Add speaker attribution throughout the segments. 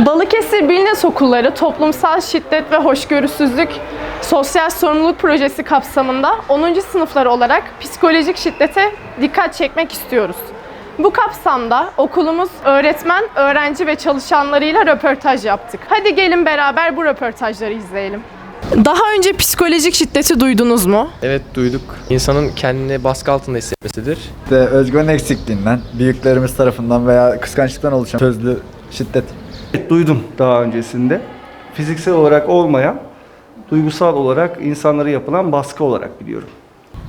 Speaker 1: Balıkesir Bilnes Okulları Toplumsal Şiddet ve Hoşgörüsüzlük Sosyal Sorumluluk Projesi kapsamında 10. sınıflar olarak psikolojik şiddete dikkat çekmek istiyoruz. Bu kapsamda okulumuz öğretmen, öğrenci ve çalışanlarıyla röportaj yaptık. Hadi gelin beraber bu röportajları izleyelim. Daha önce psikolojik şiddeti duydunuz mu?
Speaker 2: Evet duyduk. İnsanın kendini baskı altında hissetmesidir.
Speaker 3: İşte özgüven eksikliğinden, büyüklerimiz tarafından veya kıskançlıktan oluşan sözlü şiddet.
Speaker 4: Evet, duydum daha öncesinde. Fiziksel olarak olmayan, duygusal olarak insanlara yapılan baskı olarak biliyorum.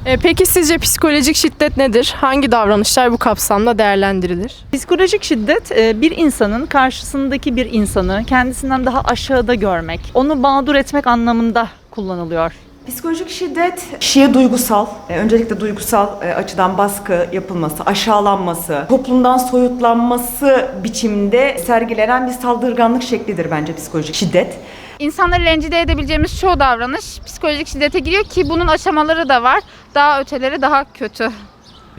Speaker 1: E, peki sizce psikolojik şiddet nedir? Hangi davranışlar bu kapsamda değerlendirilir?
Speaker 5: Psikolojik şiddet e, bir insanın karşısındaki bir insanı kendisinden daha aşağıda görmek, onu mağdur etmek anlamında kullanılıyor.
Speaker 6: Psikolojik şiddet kişiye duygusal, e, öncelikle duygusal e, açıdan baskı yapılması, aşağılanması, toplumdan soyutlanması biçimde sergilenen bir saldırganlık şeklidir bence psikolojik şiddet.
Speaker 7: İnsanları rencide edebileceğimiz çoğu davranış psikolojik şiddete giriyor ki bunun aşamaları da var. Daha öteleri daha kötü.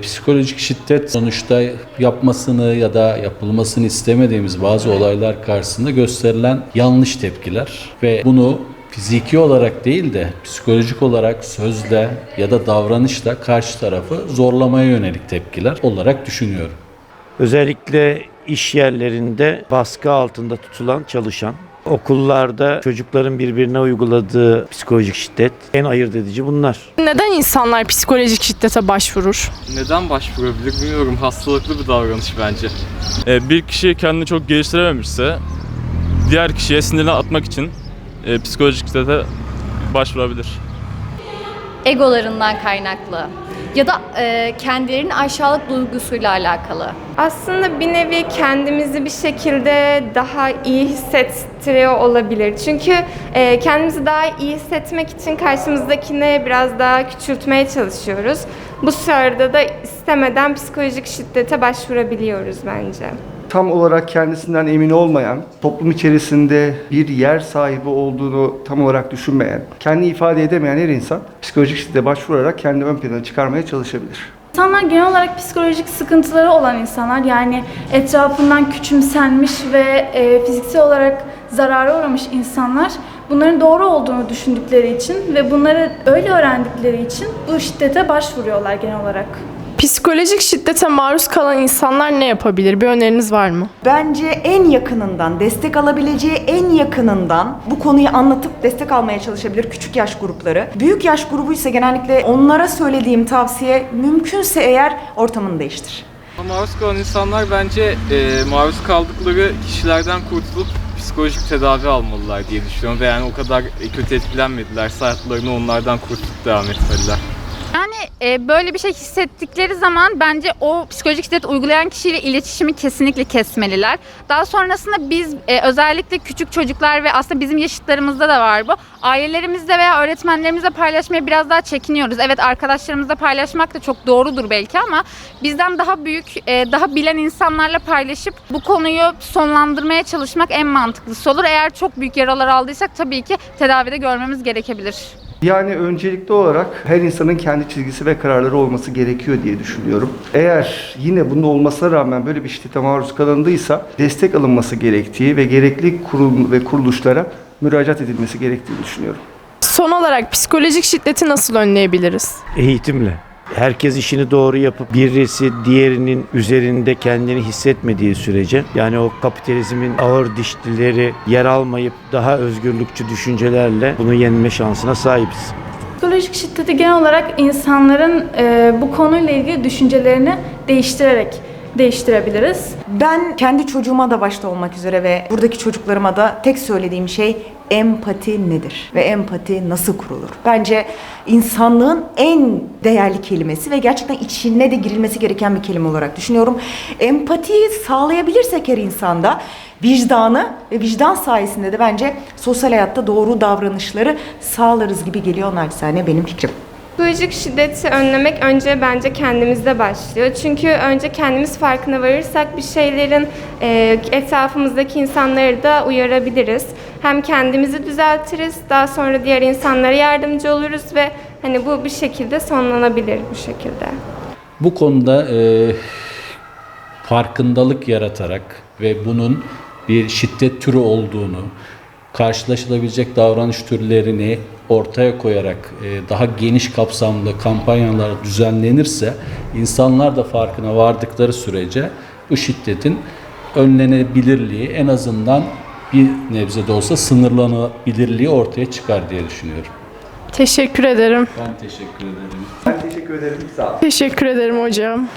Speaker 8: Psikolojik şiddet sonuçta yapmasını ya da yapılmasını istemediğimiz bazı olaylar karşısında gösterilen yanlış tepkiler ve bunu fiziki olarak değil de psikolojik olarak sözle ya da davranışla karşı tarafı zorlamaya yönelik tepkiler olarak düşünüyorum.
Speaker 9: Özellikle iş yerlerinde baskı altında tutulan çalışan, okullarda çocukların birbirine uyguladığı psikolojik şiddet en ayırt edici bunlar.
Speaker 1: Neden insanlar psikolojik şiddete başvurur?
Speaker 10: Neden başvurabilir bilmiyorum. Hastalıklı bir davranış bence.
Speaker 11: E, bir kişi kendini çok geliştirememişse diğer kişiye sinirini atmak için e, psikolojik şiddete başvurabilir.
Speaker 12: egolarından kaynaklı ya da e, kendilerinin aşağılık duygusuyla alakalı.
Speaker 13: Aslında bir nevi kendimizi bir şekilde daha iyi hissettiriyor olabilir. Çünkü e, kendimizi daha iyi hissetmek için karşımızdakini biraz daha küçültmeye çalışıyoruz. Bu sırada da istemeden psikolojik şiddete başvurabiliyoruz bence.
Speaker 4: Tam olarak kendisinden emin olmayan, toplum içerisinde bir yer sahibi olduğunu tam olarak düşünmeyen, kendi ifade edemeyen her insan psikolojik şiddete başvurarak kendi ön plana çıkarmaya çalışabilir.
Speaker 13: İnsanlar genel olarak psikolojik sıkıntıları olan insanlar yani etrafından küçümsenmiş ve e, fiziksel olarak zarara uğramış insanlar bunların doğru olduğunu düşündükleri için ve bunları öyle öğrendikleri için bu şiddete başvuruyorlar genel olarak.
Speaker 1: Psikolojik şiddete maruz kalan insanlar ne yapabilir? Bir öneriniz var mı?
Speaker 6: Bence en yakınından, destek alabileceği en yakınından bu konuyu anlatıp destek almaya çalışabilir küçük yaş grupları. Büyük yaş grubu ise genellikle onlara söylediğim tavsiye mümkünse eğer ortamını değiştir.
Speaker 10: Maruz kalan insanlar bence e, maruz kaldıkları kişilerden kurtulup psikolojik tedavi almalılar diye düşünüyorum. Ve yani o kadar kötü etkilenmediler. Hayatlarını onlardan kurtulup devam etmeliler.
Speaker 7: Yani e, böyle bir şey hissettikleri zaman bence o psikolojik şiddet uygulayan kişiyle iletişimi kesinlikle kesmeliler. Daha sonrasında biz e, özellikle küçük çocuklar ve aslında bizim yaşıtlarımızda da var bu. Ailelerimizle veya öğretmenlerimizle paylaşmaya biraz daha çekiniyoruz. Evet arkadaşlarımızla paylaşmak da çok doğrudur belki ama bizden daha büyük, e, daha bilen insanlarla paylaşıp bu konuyu sonlandırmaya çalışmak en mantıklısı olur. Eğer çok büyük yaralar aldıysak tabii ki tedavide görmemiz gerekebilir.
Speaker 4: Yani öncelikli olarak her insanın kendi çizgisi ve kararları olması gerekiyor diye düşünüyorum. Eğer yine bunun olmasına rağmen böyle bir şiddete maruz kalındıysa destek alınması gerektiği ve gerekli kurum ve kuruluşlara müracaat edilmesi gerektiğini düşünüyorum.
Speaker 1: Son olarak psikolojik şiddeti nasıl önleyebiliriz?
Speaker 9: Eğitimle. Herkes işini doğru yapıp birisi diğerinin üzerinde kendini hissetmediği sürece yani o kapitalizmin ağır dişlileri yer almayıp daha özgürlükçü düşüncelerle bunu yenme şansına sahibiz.
Speaker 13: Psikolojik şiddeti genel olarak insanların e, bu konuyla ilgili düşüncelerini değiştirerek değiştirebiliriz.
Speaker 6: Ben kendi çocuğuma da başta olmak üzere ve buradaki çocuklarıma da tek söylediğim şey empati nedir ve empati nasıl kurulur? Bence insanlığın en değerli kelimesi ve gerçekten içine de girilmesi gereken bir kelime olarak düşünüyorum. Empatiyi sağlayabilirsek her insanda vicdanı ve vicdan sayesinde de bence sosyal hayatta doğru davranışları sağlarız gibi geliyor naçizane benim fikrim.
Speaker 13: Psikolojik şiddeti önlemek önce bence kendimizde başlıyor. Çünkü önce kendimiz farkına varırsak bir şeylerin e, etrafımızdaki insanları da uyarabiliriz. Hem kendimizi düzeltiriz, daha sonra diğer insanlara yardımcı oluruz ve hani bu bir şekilde sonlanabilir bu şekilde.
Speaker 8: Bu konuda e, farkındalık yaratarak ve bunun bir şiddet türü olduğunu, karşılaşılabilecek davranış türlerini ortaya koyarak e, daha geniş kapsamlı kampanyalar düzenlenirse insanlar da farkına vardıkları sürece bu şiddetin önlenebilirliği en azından bir nebze de olsa sınırlanabilirliği ortaya çıkar diye düşünüyorum.
Speaker 1: Teşekkür ederim.
Speaker 8: Ben teşekkür ederim.
Speaker 4: Ben teşekkür ederim. Sağ olun.
Speaker 1: Teşekkür ederim hocam.